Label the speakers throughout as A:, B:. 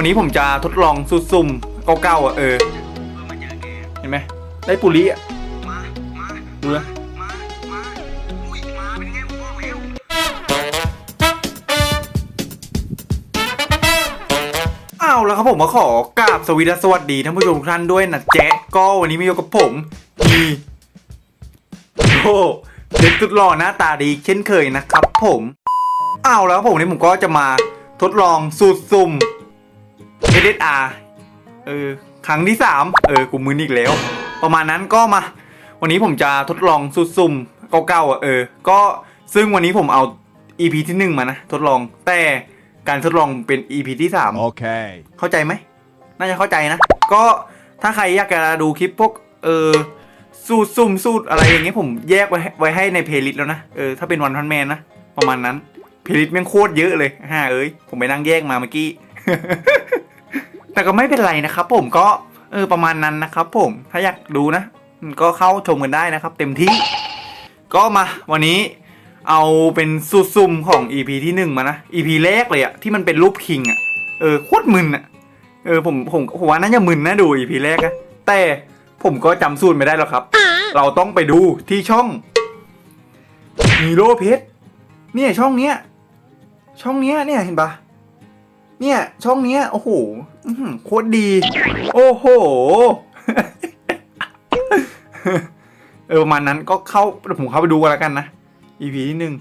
A: วันนี้ผมจะทดลองสูตรซุ่มเก้าๆอะเออเห็นไหมได้ปุริอะดูนะอ้าวแล้วครับผมมาขอกราบสวีดัสสวัสดีท่านผู้ชมทุกท่านด้วยนะแจ๊ะก็วันนี้มาอยู่กับผมมีโอ้เด็กสุดหล่อหน้าตาดีเช่นเคยนะครับผมอ้าวแล้วครับผมวันนี้ผมก็จะมาทดลองสูตรซุ่ม SSR เออครั้งที่สามเออกูมืออีกแล้ว ประมาณนั้นก็มา วันนี้ผมจะทดลองสุดซุ่มเก้าๆอะเออ ก็ซึ่งวันนี้ผมเอา EP ที่หนึ่งมานะ ทดลองแต่การทดลองเป็น EP ที่สาม
B: Okay.
A: เข้าใจไหม น่าจะเข้าใจนะ ก็ถ้าใครอยากจะดูคลิปพวก เออสูตรซุ่มสูตรอะไรอย่างเงี้ยผมแยกไว้ให้ไว้ให้ในเพลย์ลิสต์แล้วนะ เออถ้าเป็นวันพันแมนนะ ประมาณนั้น เพลย์ลิสต์แม่งโคตรเยอะเลยฮ่าเอ้ย ผมไปนั่งแยกมาเมื่อกี้ แต่ก็ไม่เป็นไรนะครับผมก็เออประมาณนั้นนะครับผมถ้าอยากดูนะ ก็เข้าชมกันได้นะครับ เต็มที่ ก็มาวันนี้เอาเป็นสูซุ่มของ EP ที่หนึ่งมานะ EP แรกเลยอะที่มันเป็นรูปคิงอะเออโคตรมึนอะเออผมผมผมว่าน่าจะมึนนะดู EP แรกนะแต่ผมก็จำสูตรไม่ได้หรอกครับ เราต้องไปดูที่ช่องฮีโร่เพชรเนี่ยช่องเนี้ยช่องเนี้ยเนี่ยเห็นปะ เนี่ย ช่องเนี้ย โอ้โหโคตรดี โอ้โห เออประมาณนั้นก็เข้าผมเข้าไปดูกันแล้วกันนะ EP ที่หนึ่ง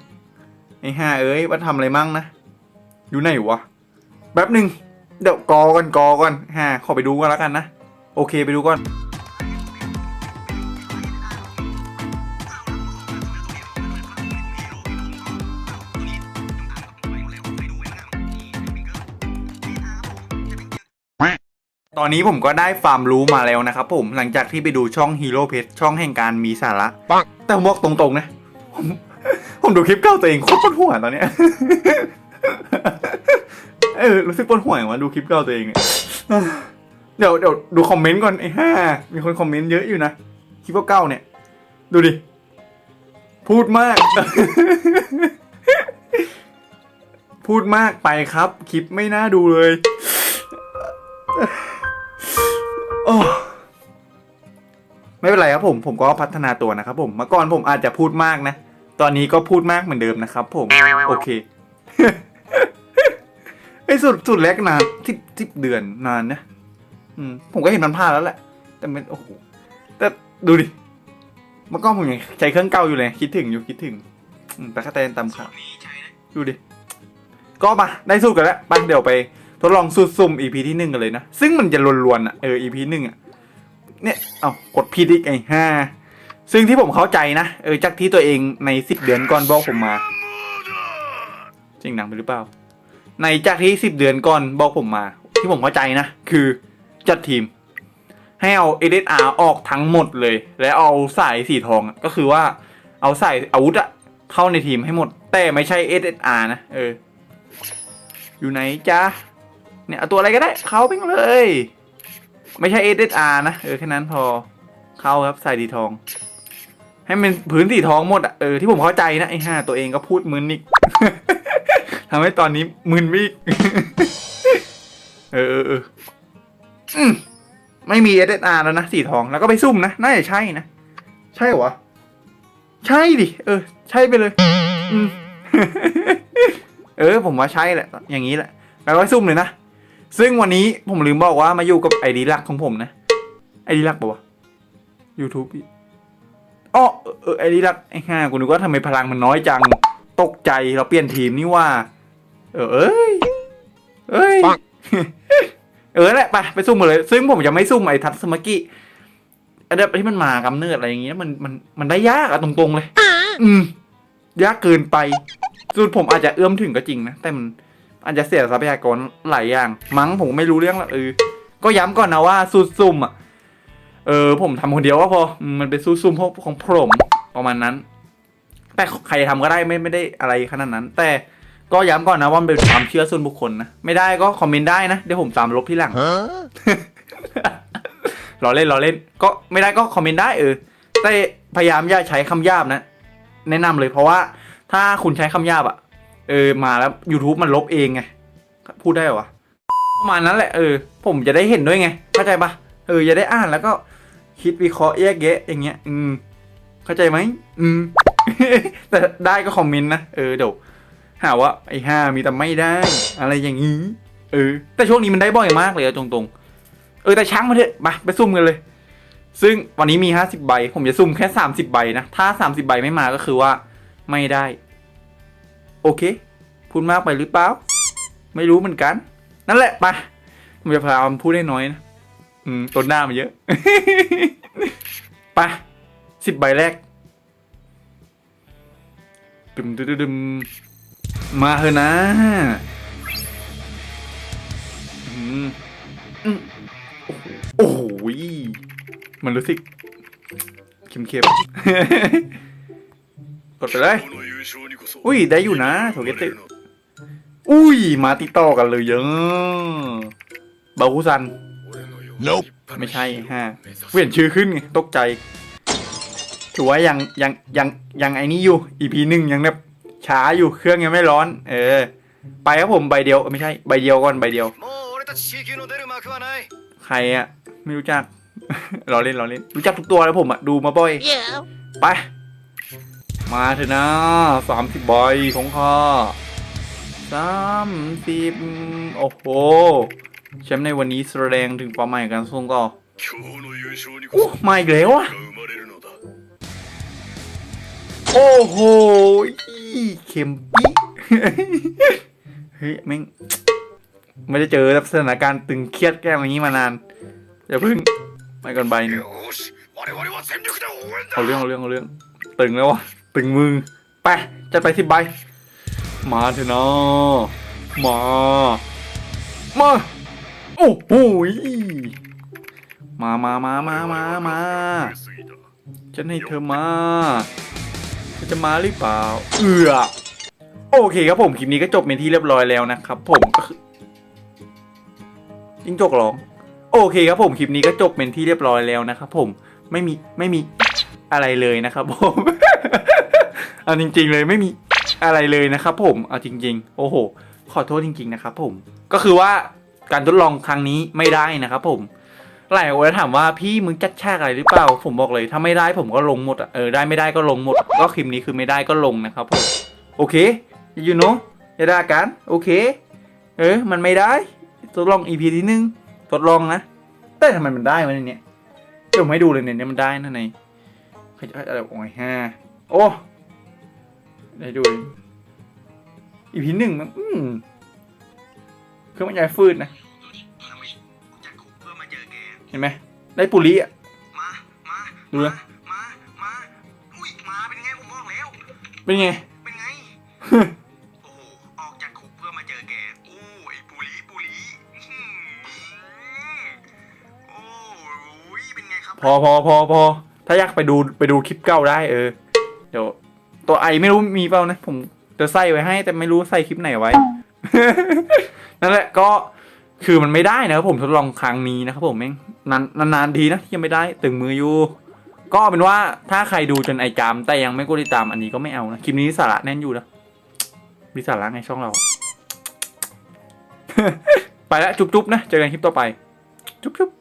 A: ไอ้ห่าเอ้ยว่าทำอะไรมั่งนะ อยู่ไหนวะ แป๊บหนึ่งเดี๋ยวกอก่อนกอก่อนฮ่าขอไปดูกันแล้วกันนะ โอเคไปดูก่อน ตอนนี้ผมก็ได้ความรู้มาแล้วนะครับผมหลังจากที่ไปดูช่องฮีโร่เพจช่องแห่งการมีสาระ
B: ปัง
A: แต่ผมบอกตรงๆนะ ผมผมดูคลิปเก่าตัวเองโคตรปวดหัวตอนเนี้ยเออรู้สึกปวดหัวว่าดูคลิปเก่าตัวเองเนี่ยเดี๋ยวเดี๋ยวดูคอมเมนต์ก่อนไอ้ห่ามีคนคอมเมนต์เยอะอยู่นะคลิปเก่าๆเนี่ย ดูดิ พูดมาก พูดมากไปครับ คลิปไม่น่าดูเลย โอ้ไม่เป็นไรครับผม ผมก็พัฒนาตัวนะครับผม เมื่อก่อนผมอาจจะพูดมากนะ ตอนนี้ก็พูดมากเหมือนเดิมนะครับผม โอเคไอ้สุดสุดแรกนานสิบสิบเดือนนานนะอืมผมก็เห็นมันพลาดแล้วแหละ แต่มันโอ้โห แต่ดูดิ เมื่อก่อนผมยังใช้เครื่องเก่าอยู่เลย คิดถึงอยู่คิดถึงแต่ก็แตนตามข่าวดูดิ ก็มาได้สูตรกันแล้วไปเดี๋ยวไป ทดลองสูตรซุ่ม EP ที่หนึ่งกันเลยนะ ซึ่งมันจะลวนๆอะเออ EP หนึ่งอะเนี่ยเอากดผิดอีกไอ้ห้าซึ่งที่ผมเข้าใจนะเออจากที่ตัวเองในสิบเดือนก่อนบอกผมมา จริงหนังไปหรือเปล่า ในจากที่สิบเดือนก่อนบอกผมมา ที่ผมเข้าใจนะ คือจัดทีม ให้เอา SSR ออกทั้งหมดเลย และเอาสายสีทองก็คือว่าเอาสายอาวุธอะเข้าในทีมให้หมด แต่ไม่ใช่ SSR นะ เออ อยู่ไหนจ๊ะ เนี่ยเอาตัวอะไรก็ได้เข้าไปเลย ไม่ใช่ SSR นะ เออแค่นั้นพอเข้าครับใส่ดีทอง ให้มันผืนสีทองหมดอะเออที่ผมเข้าใจนะไอ้ห่าตัวเองก็พูดมึนอีกทำให้ตอนนี้มึนไปอีกเออเออเอออืมไม่มี SSR แล้วนะสีทองแล้วก็ไปซุ่มนะน่าจะใช่นะ ใช่เหรอวะใช่ดิ เออ ใช่ไปเลย อืมเออ ผมว่าใช่แหละ อย่างนี้แหละแล้วก็ซุ่มเลยนะ ซึ่งวันนี้ผมลืมบอกว่ามาอยู่กับไอดีหลักของผมนะ ไอดีหลักปะวะ YouTube พี่อ๋อเออเออไอดีหลักไอ้ห่ากูนึกว่าทำไมพลังมันน้อยจัง ตกใจเราเปลี่ยนทีมนี่ว่า เออเอ้ย เอ้ย
B: ปัง
A: เออแหละไปไปซุ่มหมดเลย ซึ่งผมจะไม่ซุ่มไอ้ทัตสมากิอันนี้ที่มันมากำเนิดอะไรอย่างเงี้ยมันมันมันได้ยากอะตรงๆเลย อืมยากเกินไปสูตรผมอาจจะเอื้อมถึงก็จริงนะ แต่มัน อาจจะเสียทรัพยากรหลายอย่าง มั้งผมก็ไม่รู้เรื่องละเออก็ย้ำก่อนนะว่าสูตรซุ่มอะเออผมทำคนเดียวก็พออืมมันเป็นสูตรซุ่มพวกของผมประมาณนั้น แต่ใครทำก็ได้ไม่ไม่ได้อะไรขนาดนั้น แต่ก็ย้ำก่อนนะว่ามันเป็นความเชื่อส่วนบุคคลนะ ไม่ได้ก็คอมเมนต์ได้นะ เดี๋ยวผมตามลบที่หลัง
B: Huh?
A: รอเล่นรอเล่น ก็ไม่ได้ก็คอมเมนต์ได้เออ แต่พยายามอย่าใช้คำหยาบนะ แนะนำเลยเพราะว่าถ้าคุณใช้คำหยาบอะ เออมาแล้ว YouTube มันลบเองไง พูดได้เหรอวะประมาณนั้นแหละเออ ผมจะได้เห็นด้วยไง เข้าใจปะเออจะได้อ่านแล้วก็คิดวิเคราะห์แยกแยะอย่างเงี้ย อืม เข้าใจไหมอืม แต่ได้ก็คอมเมนต์นะเออเดี๋ยวหาว่าไอ้ห้ามีแต่ไม่ได้ อะไรอย่างงี้เออ แต่ช่วงนี้มันได้บ่อยมากเลยอะตรงๆ เออแต่ช่างมาเถอะมาไปซุ่มกันเลย ซึ่งวันนี้มีห้าสิบใบ ผมจะซุ่มแค่สามสิบใบนะ ถ้าสามสิบใบไม่มาก็คือว่าไม่ได้ โอเค พูดมากไปหรือเปล่า ไม่รู้เหมือนกัน นั่นแหละไปผมจะพยายามพูดได้น้อยนะอืมต้นหน้ามันเยอะ ไปสิบใบแรกดึมดึมดึมดึมาเถอะนะอืมอืมโอ้โหโอ้โหมันรู้สึกเค็มๆกดไปเลย อุ้ยได้อยู่นะโถเกติอุ้ย มาติดต่อกันเลยเยอะบาคุซัน
B: nope
A: ไม่ใช่ฮะเปลี่ยนชื่อขึ้นไงตกใจถือว่ายังยังยังยังไอ้นี้อยู่อีพีหนึ่งยังแบบช้าอยู่เครื่องยังไม่ร้อน เออ ไปครับผมใบเดียวไม่ใช่ใบเดียวก่อนใบเดียว ใครอะไม่รู้จัก รอเล่นรอเล่น รู้จักทุกตัวแล้วผมอะดูมาบ่อยไป มาเถอะนะสามสิบใบของข้าสามสิบโอ้โห แชมป์ในวันนี้แสดงถึงความหมายกันส่งก็
B: อ
A: โอ้มาอีกแล้วอะโอ้โหเข็มปีเฮ้ยแม่งไม่ได้เจอสถานการณ์ตึงเครียดแก่แบบนี้มานานอย่าเพิ่งไม่ก่อนใบหนึ่งเอาเรื่องเอาเรื่องเอาเรื่องตึงแล้ววะ ตึงมือไปจะไปที่ใบ มาเถอะนะมา มา โอ้โหมามามามามามาฉันให้เธอมาจะมาหรือเปล่า เอือโอเคครับผม คลิปนี้ก็จบเป็นที่เรียบร้อยแล้วนะครับ ผมก็คือจิ้งจกร้อง โอเคครับผม คลิปนี้ก็จบเป็นที่เรียบร้อยแล้วนะครับผม ไม่มี ไม่มีอะไรเลยนะครับผม เอาจริง ๆ เลยไม่มีอะไรเลยนะครับผมเอาจริง ๆ โอ้โห ขอโทษจริง ๆ นะครับผมก็คือว่าการทดลองครั้งนี้ไม่ได้นะครับผมหลายคนถามว่าพี่มึงจัดฉากอะไรหรือเปล่า ผมบอกเลยถ้าไม่ได้ผมก็ลงหมดอะเออได้ไม่ได้ก็ลงหมด ก็คลิปนี้คือไม่ได้ก็ลงนะครับผมโอเคยูโนอย่าด่ากันโอเค เออ มันไม่ได้ ทดลอง EP ที่หนึ่งทดลองนะแต่ทำไมมันได้วะในเนี่ยเดี๋ยวผมให้ดูเลยเนี่ยเนี่ยมันได้นะในใครจะอะไรโอ้ยห้าโอ้ ได้ดูเลย EP หนึ่งมันอืมเครื่องมันใหญ่ฟืดนะ
C: จากคุกเพื่อมาเจอแก
A: เห็นไหมได้ปุริอะ
C: มามา
A: ดูนะ
C: มามาอุ้ยมาเป็นไงผมบอกแล้ว
A: เป็นไง
C: เป็นไง โอ้โห ออกจากคุกเพื่อมาเจอแก โอ้ไอ้ปุรีปุรีอื้อหือโอ้ยเป็นไงครับ
A: พอพอพอพอถ้าอยากไปดูไปดูคลิปเก่าได้เออ เดี๋ยว ตัวไอไม่รู้มีเปล่านะ ผมจะใส่ไว้ให้ แต่ไม่รู้ใส่คลิปไหนไว้ นั่นแหละก็คือมันไม่ได้นะครับผมทดลองครั้งนี้นะครับผมแม่งนานนานๆทีนะที่ยังไม่ได้ตึงมืออยู่ ก็เอาเป็นว่าถ้าใครดูจนไอจามแต่ยังไม่กดติดตามอันนี้ก็ไม่เอานะคลิปนี้สาระแน่นอยู่นะมีสาระในช่องเรา ไปแล้วจุ๊บๆนะเจอกันคลิปต่อไป จุ๊บๆ